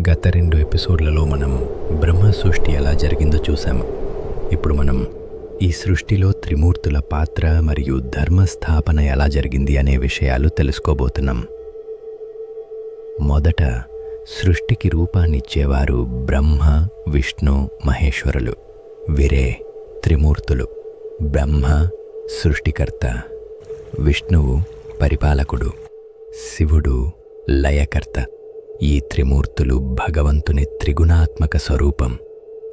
గత రెండు ఎపిసోడ్లలో మనం బ్రహ్మ సృష్టి ఎలా జరిగిందో చూసాము ఇప్పుడు మనం ఈ సృష్టిలో త్రిమూర్తుల పాత్ర మరియు ధర్మస్థాపన ఎలా జరిగింది అనే విషయాలు తెలుసుకోబోతున్నాం. మొదట సృష్టికి రూపాన్నిచ్చేవారు బ్రహ్మ విష్ణు మహేశ్వరులు. వీరే త్రిమూర్తులు. బ్రహ్మ సృష్టికర్త. విష్ణువు పరిపాలకుడు. శివుడు లయకర్త. ఈ త్రిమూర్తులు భగవంతుని త్రిగుణాత్మక స్వరూపం.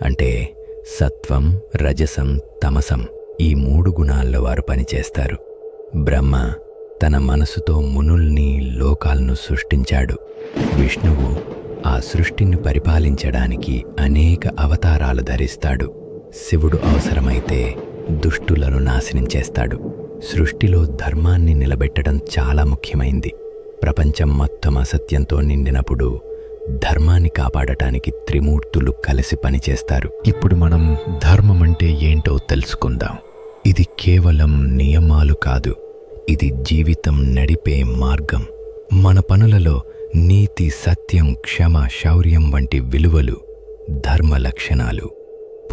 అంటే సత్వం రజసం తమసం ఈ మూడు గుణాల్లో వారు పనిచేస్తారు. బ్రహ్మ తన మనసుతో మునుల్ని లోకాలను సృష్టించాడు. విష్ణువు ఆ సృష్టిని పరిపాలించడానికి అనేక అవతారాలు ధరిస్తాడు. శివుడు అవసరమైతే దుష్టులను నాశనం చేస్తాడు. సృష్టిలో ధర్మాన్ని నిలబెట్టడం చాలా ముఖ్యమైంది. ప్రపంచం మొత్తం అసత్యంతో నిండినప్పుడు ధర్మాన్ని కాపాడటానికి త్రిమూర్తులు కలిసి పనిచేస్తారు. ఇప్పుడు మనం ధర్మం అంటే ఏంటో తెలుసుకుందాం. ఇది కేవలం నియమాలు కాదు. ఇది జీవితం నడిపే మార్గం. మన పనులలో నీతి సత్యం క్షమ శౌర్యం వంటి విలువలు ధర్మ లక్షణాలు.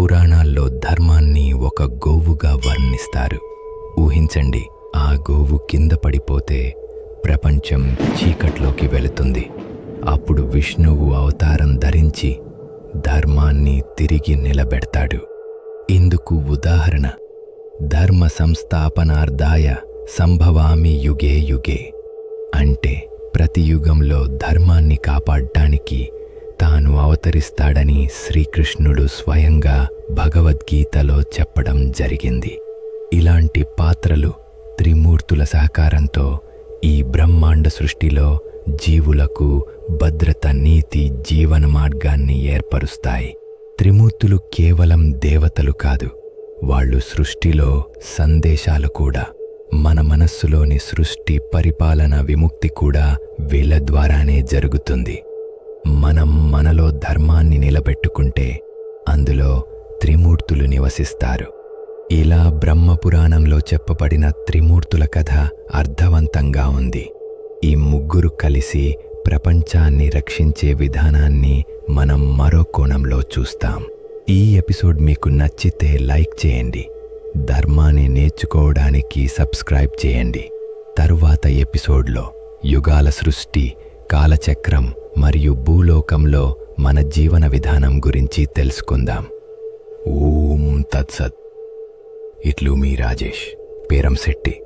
పురాణాల్లో ధర్మాన్ని ఒక గోవుగా వర్ణిస్తారు. ఊహించండి ఆ గోవు కింద పడిపోతే ప్రపంచం చీకట్లోకి వెళుతుంది. అప్పుడు విష్ణువు అవతారం ధరించి ధర్మాన్ని తిరిగి నిలబెడతాడు. ఇందుకు ఉదాహరణ ధర్మ సంస్థాపనార్థాయ సంభవామి యుగే యుగే. అంటే ప్రతి యుగంలో ధర్మాన్ని కాపాడటానికి తాను అవతరిస్తాడని శ్రీకృష్ణుడు స్వయంగా భగవద్గీతలో చెప్పడం జరిగింది. ఇలాంటి పాత్రలు త్రిమూర్తుల సహకారంతో ఈ బ్రహ్మాండ సృష్టిలో జీవులకు భద్రత నీతి జీవన మార్గాన్ని ఏర్పరుస్తాయి. త్రిమూర్తులు కేవలం దేవతలు కాదు వాళ్ళు సృష్టిలో సందేశాలు కూడా. మన మనస్సులోని సృష్టి పరిపాలన విముక్తి కూడా వీళ్ళ ద్వారానే జరుగుతుంది. మనం మనలో ధర్మాన్ని నిలబెట్టుకుంటే అందులో త్రిమూర్తులు నివసిస్తారు. ఇలా బ్రహ్మపురాణంలో చెప్పబడిన త్రిమూర్తుల కథ అర్థవంతంగా ఉంది. ఈ ముగ్గురు కలిసి ప్రపంచాన్ని రక్షించే విధానాన్ని మనం మరో కోణంలో చూస్తాం. ఈ ఎపిసోడ్ మీకు నచ్చితే లైక్ చేయండి. ధర్మాన్ని నేర్చుకోవడానికి సబ్స్క్రైబ్ చేయండి. తరువాత ఎపిసోడ్లో యుగాల సృష్టి కాలచక్రం మరియు భూలోకంలో మన జీవన విధానం గురించి తెలుసుకుందాం. ఓం తత్సత్. ఇట్లు మీ రాజేష్. పేరంశెట్టి